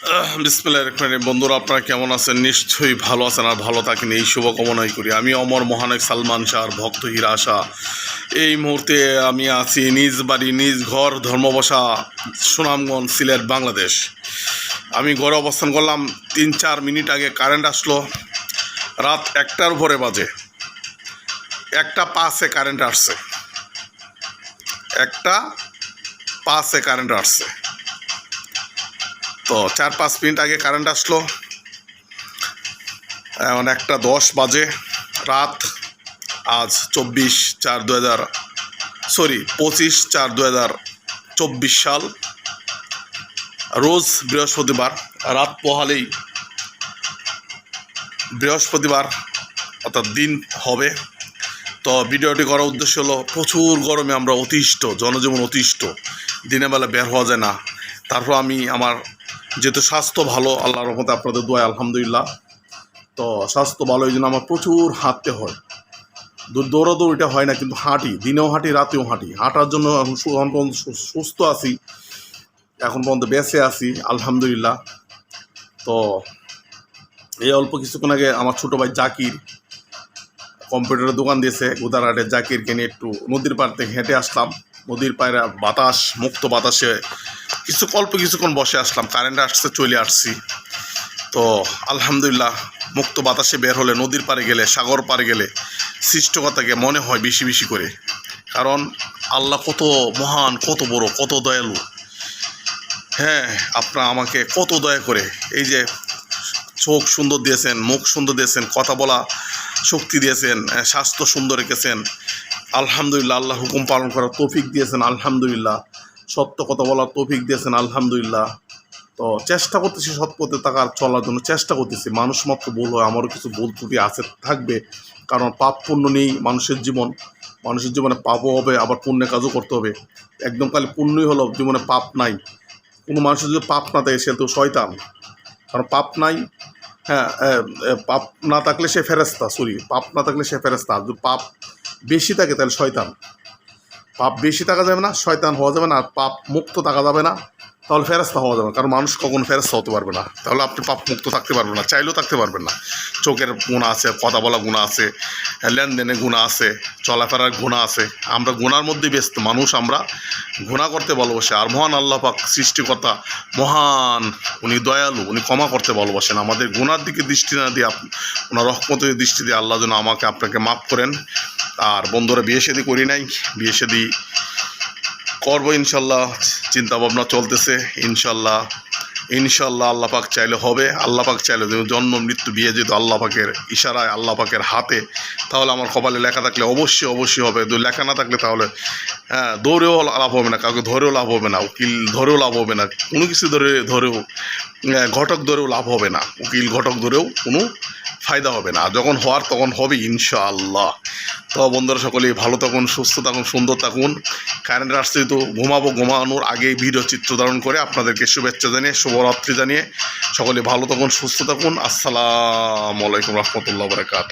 বিসমিল্লাহির রহমানির রহিম। বন্ধুরা, আপনারা কেমন আছেন? নিশ্চয়ই ভালো আছেন আর ভালো থাকেন, এই শুভকামনাই করি। আমি অমর মহানায়ক সালমান শাহর ভক্ত হীরা এই মুহূর্তে আমি আছি নিজ বাড়ি, নিজ ঘর, ধর্মবসা, সুনামগঞ্জ, সিলেট, বাংলাদেশ। আমি ঘরে অবস্থান করলাম তিন চার মিনিট আগে কারেন্ট আসলো। রাত একটার উপরে বাজে। একটা পাঁচে কারেন্ট আসছে। একটা পাঁচে কারেন্ট আসছে। তো চার পাঁচ মিনিট আগে কারেন্ট আসলো। এখন একটা দশ বাজে রাত। আজ চব্বিশ চার দু হাজার সরি পঁচিশ চার দু হাজার চব্বিশ সাল। রোজ বৃহস্পতিবার, রাত পোহালেই বৃহস্পতিবার অর্থাৎ দিন হবে। তো ভিডিওটি করার উদ্দেশ্য হলো, প্রচুর গরমে আমরা অতিষ্ঠ, জনজীবন অতিষ্ঠ, দিনের বেলা বের হওয়া যায় না। তারপর আমি আমার যেহেতু স্বাস্থ্য ভালো, আল্লাহর রহমতে আপনাদের দোয়া আলহামদুলিল্লাহ। তো স্বাস্থ্য ভালো এই জন্য আমার প্রচুর হাঁটতে হয়। দৌড়াদৌড়িটা হয় না, কিন্তু হাঁটি। দিনেও হাঁটি, রাতেও হাঁটি। হাঁটার জন্য এখন সুস্থ আছি। এখন পর্যন্ত বেঁচে আছি, আলহামদুলিল্লাহ। তো এই অল্প কিছুক্ষণ আগে আমার ছোটো ভাই জাকির কম্পিউটারের দোকান দিয়েছে গুদারহাটের জাকিরকে নিয়ে একটু নদীর পাড় থেকে হেঁটে আসলাম। নদীর পায়রা, বাতাস, মুক্ত বাতাসে কিছু অল্প কিছুক্ষণ বসে আসলাম কারেন্ট আসছে, চলে আসছি। তো আলহামদুলিল্লাহ, মুক্ত বাতাসে বের হলে, নদীর পাড়ে গেলে, সাগর পাড়ে গেলে সৃষ্টকতাকে মনে হয় বেশি বেশি করে। কারণ আল্লাহ কত মহান, কত বড়, কত দয়ালু। হ্যাঁ আপনার আমাকে কত দয়া করে, এই যে চোখ সুন্দর দিয়েছেন, মুখ সুন্দর দিয়েছেন, কথা বলা শক্তি দিয়েছেন স্বাস্থ্য সুন্দর রেখেছেন। আলহামদুলিল্লাহ, আল্লাহ হুকুম পালন করার তৌফিক দিয়েছেন, আলহামদুলিল্লাহ। সত্য কথা বলার তৌফিক দিয়েছেন, আলহামদুলিল্লাহ। তো চেষ্টা করতেছি সৎ পথে থাকার চলার জন্য, চেষ্টা করতেছি। মানুষ মাত্র ভুল হয়, আমারও কিছু ভুল ত্রুটি আছে, থাকবে। কারণ পাপ পুণ্য নেই মানুষের জীবন। মানুষের জীবনে পাপও হবে, আবার পুণ্যের কাজও করতে হবে। একদম খালি পুণ্যই হলো, জীবনে পাপ নাই। কোনো মানুষের যদি পাপ না থাকে সে তো শয়তান। কারণ পাপ নাই হ্যাঁ পাপ না থাকলে সে ফেরেস্তা সরি পাপ না থাকলে সে ফেরেস্তা যদি পাপ বেশি থাকে তাহলে শয়তান। পাপ বেশি থাকা যাবে না, শয়তান হওয়া যাবে না পাপ মুক্ত থাকা যাবে না। তাহলে ফেরস্তা হওয়া যাবে না, কারণ মানুষ কখনো ফেরস্তা হতে পারবে না। তাহলে আপনি পাপ মুক্ত থাকতে পারবেন না, চাইলেও থাকতে পারবেন না। চোখের গুণা আছে, কথা বলা গুণা আছে, লেনদেনে গুণা আছে, চলাফেরার গুণা আছে। আমরা গুণার মধ্যে ব্যস্ত, মানুষ আমরা গুণা করতে ভালোবাসে। আর মহান আল্লাহ পাক সৃষ্টিকর্তা মহান, উনি দয়ালু, উনি ক্ষমা করতে ভালোবাসেন। আমাদের গুণার দিকে দৃষ্টি না দিয়ে আপ- ওনার রহমতের দৃষ্টি দিয়ে আল্লাহ যেন আমাকে আপনাকে মাফ করেন। আর বন্ধুরা, বিয়ে সেদি করি নাই, বিয়ে শাদি করব ইনশাল্লাহ চিন্তা ভাবনা চলতেছে, ইনশাল্লাহ ইনশাল্লাহ আল্লাহ পাক চাইলে হবে, আল্লাহ পাক চাইলে জন্ম, মৃত্যু, বিয়ে যেহেতু আল্লাহ পাকের ইশারায়, আল্লাহ পাকের হাতে, তাহলে আমার কপালে লেখা থাকলে অবশ্যই অবশ্যই হবে লেখা না থাকলে তাহলে হ্যাঁ দৌড়েও লাভ হবে না, কাউকে ধরেও লাভ হবে না, উকিল ধরেও লাভ হবে না, কোনো কিছু ধরে, ধরেও ঘটক ধরেও লাভ হবে না, উকিল ঘটক ধরেও কোনো ফায়দা হবে না। যখন হওয়ার, তখন হবে ইনশাআল্লাহ। তো বন্ধুরা সকলেই ভালো থাকুন, সুস্থ থাকুন, সুন্দর থাকুন। কারেন্ট আসছে তো ঘুমাবো, ঘুমানোর আগেই ভিডিও চিত্র ধারণ করে আপনাদেরকে শুভেচ্ছা জানিয়ে, শুভরাত্রি জানিয়ে সকলে ভালো থাকুন, সুস্থ থাকুন। আসসালামু আলাইকুম রহমতুল্লাহ বরকাত।